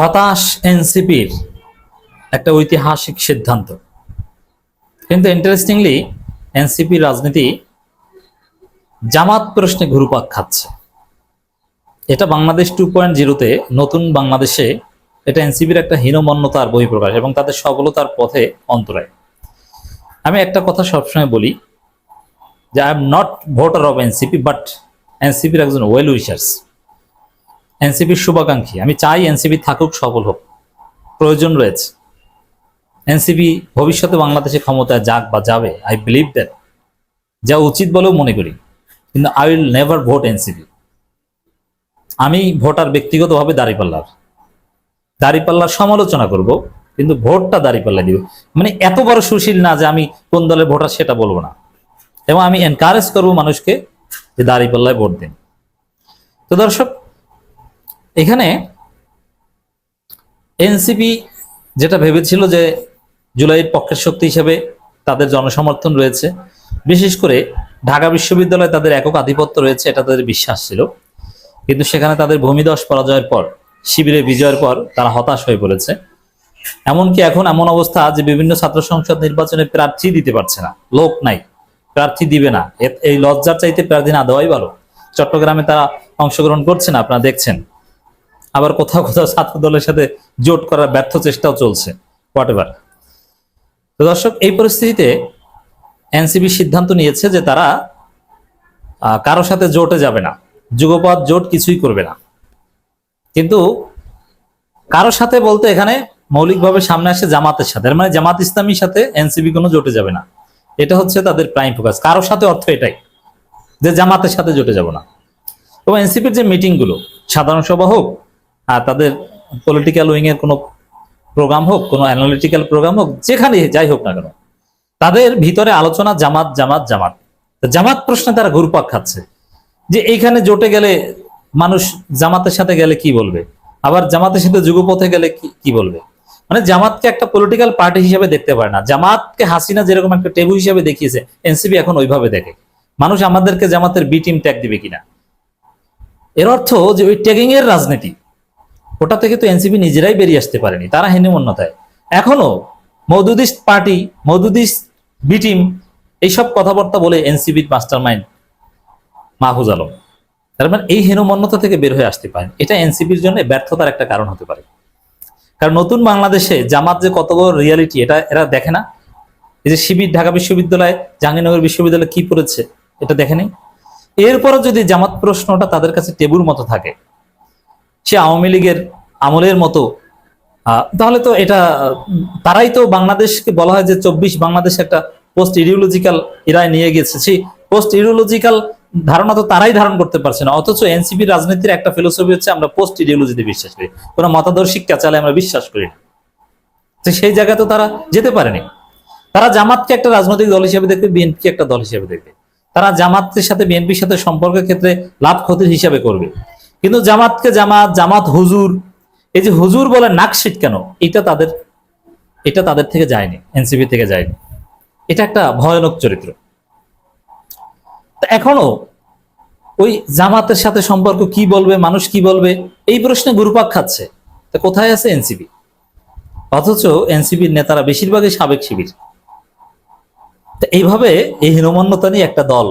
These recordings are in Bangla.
হতাশ এনসিপির একটা ঐতিহাসিক সিদ্ধান্ত। কিন্তু ইন্টারেস্টিংলি এনসিপি রাজনীতি জামাত প্রশ্নে ঘুরুপাক খাচ্ছে। এটা বাংলাদেশ টু পয়েন্ট জিরোতে নতুন বাংলাদেশে এটা এনসিপির একটা হীনমন্যতার বহিঃপ্রকাশ এবং তাদের সফলতার পথে অন্তরায়। আমি একটা কথা সবসময় বলি যে I am not voter of NCP but এনসিপির একজন ওয়েল উইশার্স এনসিপির শুভাকাঙ্ক্ষী। আমি চাই এনসিপি থাকুক, সফল হোক। প্রয়োজন রয়েছে। এনসিপি ভবিষ্যতে বাংলাদেশে ক্ষমতায় যাক বা যাবে আই বিলিভ দ্যাট যা উচিত বলেও মনে করি। কিন্তু I will never vote NCP আমি ভোটার ব্যক্তিগতভাবে দাঁড়িপাল্লার। দাঁড়িপাল্লার সমালোচনা করব, কিন্তু ভোটটা দাঁড়িপাল্লা দিব। মানে এত বড় সুশীল না যে আমি কোন দলের ভোটার সেটা বলব না। এবং আমি এনকারেজ করব মানুষকে যে দাঁড়িপাল্লায় ভোট দিন। তো দর্শক এখানে এনসিপি যেটা ভেবেছিল যে জুলাইয়ের পক্ষের শক্তি হিসেবে তাদের জনসমর্থন রয়েছে, বিশেষ করে ঢাকা বিশ্ববিদ্যালয়ে তাদের একক আধিপত্য রয়েছে, এটা তাদের বিশ্বাস ছিল। কিন্তু সেখানে তাদের ভূমিদশ পরাজয়ের পর শিবিরে বিজয়ের পর তারা হতাশ হয়ে পড়েছে। এমনকি এখন এমন অবস্থা যে বিভিন্ন ছাত্র সংসদ নির্বাচনে প্রার্থী দিতে পারছে না, লোক নাই, প্রার্থী দিবে না। এই লজ্জার চাইতে প্রার্থী না দেওয়াই ভালো। চট্টগ্রামে তারা অংশগ্রহণ করছে না, আপনারা দেখছেন। আবার কোথাও কোথাও ছাত্র দলের সাথে জোট করার ব্যর্থ চেষ্টাও চলছে। হোয়াট এভার তো দর্শক, এই পরিস্থিতিতে এনসিবি সিদ্ধান্ত নিয়েছে যে তারা কারও সাথে জোটে যাবে না। যুগপথ জোট কিছুই করবে না। কিন্তু কারও সাথে বলতে এখানে মৌলিকভাবে সামনে আসে জামাতের সাথে। মানে জামাত ইসলামীর সাথে এনসিবি কোনো জোটে যাবে না। এটা হচ্ছে তাদের প্রাইম ফোকাস কারোর সাথে অর্থ এটাই যে জামাতের সাথে জোটে যাব না। এবং এনসিপির যে মিটিংগুলো সাধারণ সভা হোক আর তাদের পলিটিক্যাল উইং এর কোনো প্রোগ্রাম হোক, কোনো অ্যানালিটিক্যাল প্রোগ্রাম হোক, যেখানে যাই হোক না কেন, তাদের ভিতরে আলোচনা জামাত জামাত জামাত। জামাত প্রশ্নে তারা ঘুরপাক খাচ্ছে যে এইখানে জোটে গেলে মানুষ জামাতের সাথে গেলে কি বলবে? আবার জামাতের সাথে যুগপথে গেলে কি বলবে? মানে জামাতকে একটা পলিটিক্যাল পার্টি হিসেবে দেখতে পারে না। জামাতকে হাসিনা যেরকম একটা টেবু হিসেবে দেখিয়েছে, এনসিপি এখন ওইভাবে দেখে। মানুষ আমাদেরকে জামাতের বি টিম ট্যাগ দিবে কিনা? এর অর্থ যে ওই ট্যাগিং এর রাজনীতি। ওটা থেকে তো এনসিপি নিজেরাই বেরিয়ে আসতে পারেনি, তারা হীনমন্যতায়। এখনও মৌদুদিস পার্টি মৌদুদিস বি টিম, এইসব কথাবার্তা বলে এনসিবির মাস্টার মাইন্ড মাহফুজ আলম। তার মানে এই হীনমন্যতা থেকে বের হয়ে আসতে পারেন। এটা এনসিপির জন্য ব্যর্থতার একটা কারণ হতে পারে। কারণ নতুন বাংলাদেশে জামাত যে কত বড় রিয়ালিটি, এটা এরা দেখে না। এই যে শিবির, ঢাকা বিশ্ববিদ্যালয়, জাহাঙ্গীরনগর বিশ্ববিদ্যালয় কি পড়েছে, এটা দেখেনি এরপরও যদি জামাত প্রশ্নটা তাদের কাছে টেবুর মতো থাকে সে আওয়ামী লীগের আমলের মতো। তাহলে তো এটা, তারাই তো বাংলাদেশকে বলা হয় যে চব্বিশ বাংলাদেশ একটা পোস্ট ইডিওলজিক্যাল এরায় নিয়ে গেছে। সেই পোস্ট ইডিওলজিক্যাল ধারণা তো তারাই ধারণ করতে পারছে না। অথচ এনসিপি রাজনীতির একটা ফিলোসফি হচ্ছে আমরা পোস্ট ইডিওলজিতে বিশ্বাস করি। কোনো মতাদর্শিক ক্যাচালে আমরা বিশ্বাস করি না। তো সেই জায়গায় তো তারা যেতে পারেনি। তারা জামাতকে একটা রাজনৈতিক দল হিসেবে দেখবে বিএনপি একটা দল হিসেবে দেখবে। তারা জামাতের সাথে, বিএনপির সাথে সম্পর্কের ক্ষেত্রে লাভ ক্ষতির হিসাবে করবে। কিন্তু জামাতকে জামাত জামাত হুজুর, এই যে হুজুর বলে নাকশিট কেন? এটা তাদের এটা তাদের থেকে যায়নি, এনসিপি থেকে যায়নি। এটা একটা ভয়ানক চরিত্র। এখনও ওই জামাতের সাথে সম্পর্ক কি বলবে, মানুষ কি বলবে, এই প্রশ্নে গুরুপাক খাচ্ছে। তা কোথায় আছে এনসিপি? অথচ এনসিপির নেতারা বেশিরভাগই সাবেক শিবির। এইভাবে এই হীনমন্যতা নিয়ে একটা দল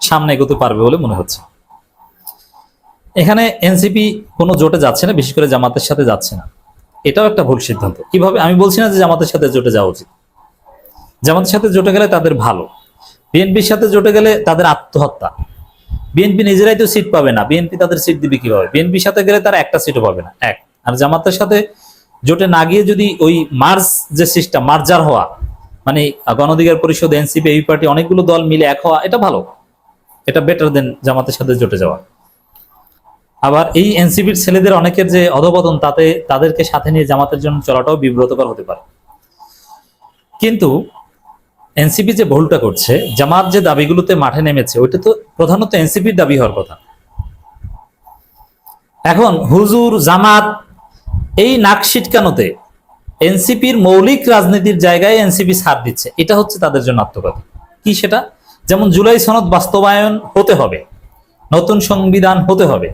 সামনে এগোতে পারবে বলে মনে হচ্ছে। এখানে এনসিপি কোনো জোটে যাচ্ছে না, বিশেষ করে জামাতের সাথে যাচ্ছে না। এটাও একটা ভুল সিদ্ধান্ত। কীভাবে? আমি বলছি না যে জামাতের সাথে জোটে যাওয়া উচিত। জামাতের সাথে জোটে গেলে তাদের ভালো। বিএনপির সাথে জোটে গেলে তাদের আত্মহত্যা। বিএনপি নিজেরাই তো সিট পাবে না। বিএনপি তাদের সিট দিবে কীভাবে? বিএনপির সাথে গেলে তারা একটা সিটও পাবে না। এক। আর জামাতের সাথে জোটে না গিয়ে যদি ওই মার্জ যে সিস্টেম, মার্জার হওয়া মানে গণধিকার পরিষদ, এনসিপি এই পার্টি অনেকগুলো দল মিলে এক হওয়া, এটা ভালো। এটা বেটার দেন জামাতের সাথে জোটে যাওয়া। আবার এই এনসিপির ছেলেদের অনেকের যে অধপতন, তাতে তাদেরকে সাথে নিয়ে জামাতের জন্য চলাটাও বিব্রতকর হতে পারে। কিন্তু এনসিপি যে ভুলটা করছে, জামাত যে দাবিগুলোতে মাঠে নেমেছে, ওইটা তো প্রধানত এনসিপির দাবি হওয়ার কথা। এখন হুজুর, জামাত এই নাক ছিটকানোতে এনসিপির মৌলিক রাজনীতির জায়গায় এনসিপি ছাড় দিচ্ছে, এটা হচ্ছে তাদের জন্য আত্মঘাতী। কি সেটা? যেমন জুলাই সনদ বাস্তবায়ন হতে হবে, নতুন সংবিধান হতে হবে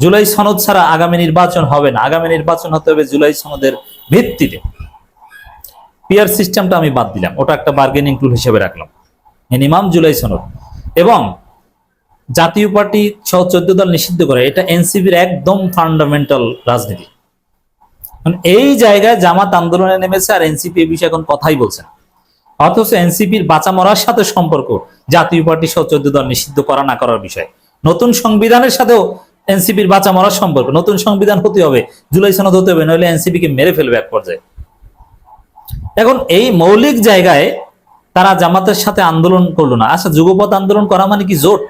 জুলাই সনদ ছাড়া আগামী নির্বাচন হবে না। আগামী নির্বাচন হতে হবে জুলাই সনদের ভিত্তিতে। পিয়ার সিস্টেমটা আমি বাদ দিলাম। ওটা একটা বার্গেনিং টুল হিসেবে রাখলাম। মিনিমাম জুলাই সনদ। এবং জাতীয় পার্টি সহ চোদ্দ দল নিষিদ্ধ করে, এটা এনসিপির একদম ফান্ডামেন্টাল রাজনীতি। এই জায়গায় জামাত আন্দোলনে নেমেছে আর এনসিপি এই বিষয়ে এখন কথাই বলছে না। অথচ এনসিপির বাঁচা মরার সাথে সম্পর্ক জাতীয় পার্টি সহ চোদ্দ দল নিষিদ্ধ করা না করার বিষয়। নতুন সংবিধানের সাথেও এনসিপির বাঁচা মরার সম্পর্ক। নতুন সংবিধান হতে হবে, জুলাই সনদ হতে হবে, নইলে এনসিপি কে মেরে ফেলবে এক পর্যায়ে। এখন এই মৌলিক জায়গায় তারা জামাতের সাথে আন্দোলন করল না। আচ্ছা যুগপথ আন্দোলন করা মানে কি জোট?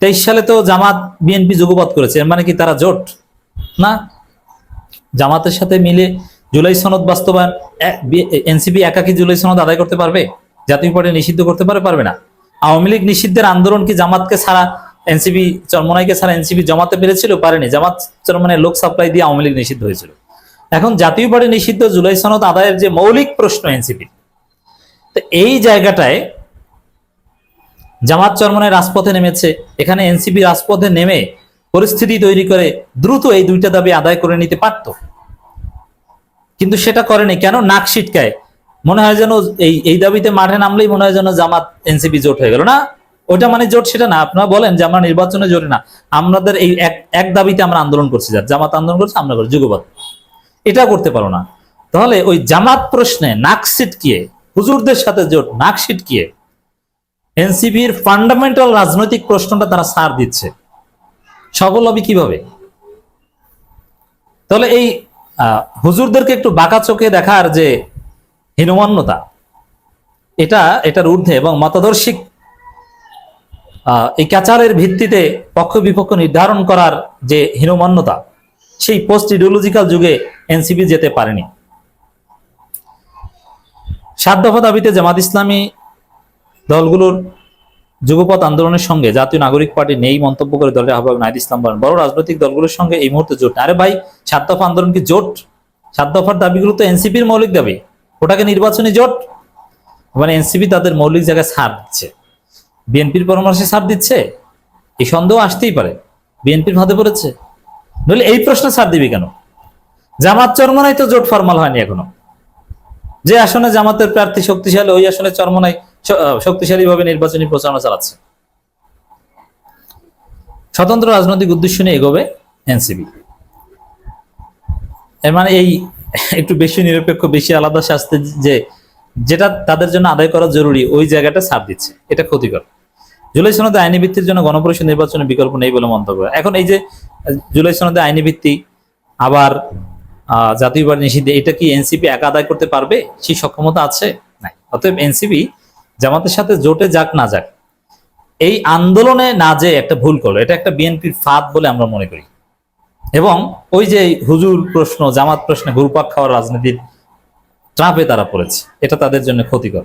তেইশ সালে তো জামাত, বিএনপি যুগপথ করেছে, এর মানে কি তারা জোট? না। জামাতের সাথে মিলে জুলাই সনদ বাস্তবায়ন এনসিপি একাকি জুলাই সনদ আদায় করতে পারবে? জাতীয় পার্টি নিষিদ্ধ করতে পারে, পারবে না। আওয়ামী লীগ নিষিদ্ধের আন্দোলন কি জামাতকে ছাড়া এনসিপি চরমনাইকে ছাড়া এনসিপি জমাতে পেরেছিল, পারেনি। জামাত চরমনায় লোক সাপ্লাই দিয়ে আওয়ামী লীগ নিষিদ্ধ হয়েছিল। এখন জাতীয় পার্টি নিষিদ্ধ জুলাই সনদ আদায়ের যে মৌলিক প্রশ্ন এনসিপি তো এই জায়গাটায় জামাত চরমনায় রাজপথে নেমেছে। এখানে এনসিপি রাজপথে নেমে পরিস্থিতি তৈরি করে দ্রুত এই দুইটা দাবি আদায় করে নিতে পারত। কিন্তু সেটা করেনি। কেন? নাক ছিটকায়। মনে হয় যেন এই এই দাবিতে মাঠে নামলেই মনে হয় যেন জামাত এনসিপি জোট হয়ে গেল। না ওটা মানে জোট সেটা না। আপনারা বলেন যে আমরা নির্বাচনে জোটে না। আমাদের এই এক দাবিতে আমরা আন্দোলন করছি যা জামাত আন্দোলন করছে, আমরা করি যুগবাদ এটা করতে পারো না। তাহলে ওই জামাত প্রশ্নে নাক ছিটকিয়ে হুজুরদের সাথে জোট নাক ছিটকিয়ে এনসিপির ফান্ডামেন্টাল রাজনৈতিক প্রশ্নটা তারা সার দিচ্ছে। সফল হবে কীভাবে? তাহলে এই হুজুরদেরকে একটু বাঁকা চোখে দেখার যে হীনমান্যতা, এটা, এটার ঊর্ধ্বে এবং মতাদর্শিক এই ক্যাচারের ভিত্তিতে পক্ষ বিপক্ষ নির্ধারণ করার যে হীনমান্যতা, সেই পোস্ট ইডিওলজিক্যাল যুগে এনসিপি যেতে পারেনি। সাত দফা দাবিতে জামাত ইসলামী দলগুলোর যুগপথ আন্দোলনের সঙ্গে জাতীয় নাগরিক পার্টি নেই মন্তব্য করে দলের আহ্বায়ক নাহিদ ইসলাম বলেন, বড় রাজনৈতিক দলগুলোর সঙ্গে এই মুহূর্তে জোট। আরে ভাই, সাত দফা আন্দোলন কি জোট? সাত দফার দাবিগুলো তো এনসিপির মৌলিক দাবি। ওটাকে নির্বাচনী জোট? মানে এনসিপি তাদের মৌলিক জায়গায় ছাড় দিচ্ছে। বিএনপির পরামর্শে ছাড় দিচ্ছে? এই সন্দেহ আসতেই পারে। বিএনপির ভাতে পড়েছে। নইলে এই প্রশ্ন ছাড় দিবি কেন? জামাত চরমনাই তো জোট ফরমাল হয়নি এখনও। যে আসনে জামাতের প্রার্থী শক্তিশালী, ওই আসনে চরমনাই শক্তিশালী ভাবে নির্বাচনী প্রচারণা চালাচ্ছে। স্বতন্ত্র রাজনৈতিক উদ্দেশ্য নিয়ে এগোবে এনসিবি এর মানে এই একটু বেশি নিরপেক্ষ, বেশি আলাদা শাস্তি যে যেটা তাদের জন্য আদায় করা জরুরি, ওই জায়গাটা ছাড় দিচ্ছে। এটা ক্ষতিকর। জুলাই সনদে আইনি ভিত্তির জন্য গণপরিষদ নির্বাচনের বিকল্প নেই বলে মন্তব্য। এখন এই যে, জুলাই সনদে আইনি ভিত্তি, আবার জাতীয় পার্টি নিষিদ্ধ, এটা কি এনসিপি একা আদায় করতে পারবে? সেই সক্ষমতা আছে? নাই। অতএব এনসিপি জামাতের সাথে জোটে যাক, না যাক, এই আন্দোলনে না যে একটা ভুল করল। এটা একটা বিএনপির ফাঁদ বলে আমরা মনে করি। এবং ওই যে হুজুর প্রশ্ন, জামাত প্রশ্নে ঘুরপাক খাওয়ার রাজনীতির ট্রাপে তারা পড়েছে। এটা তাদের জন্য ক্ষতিকর।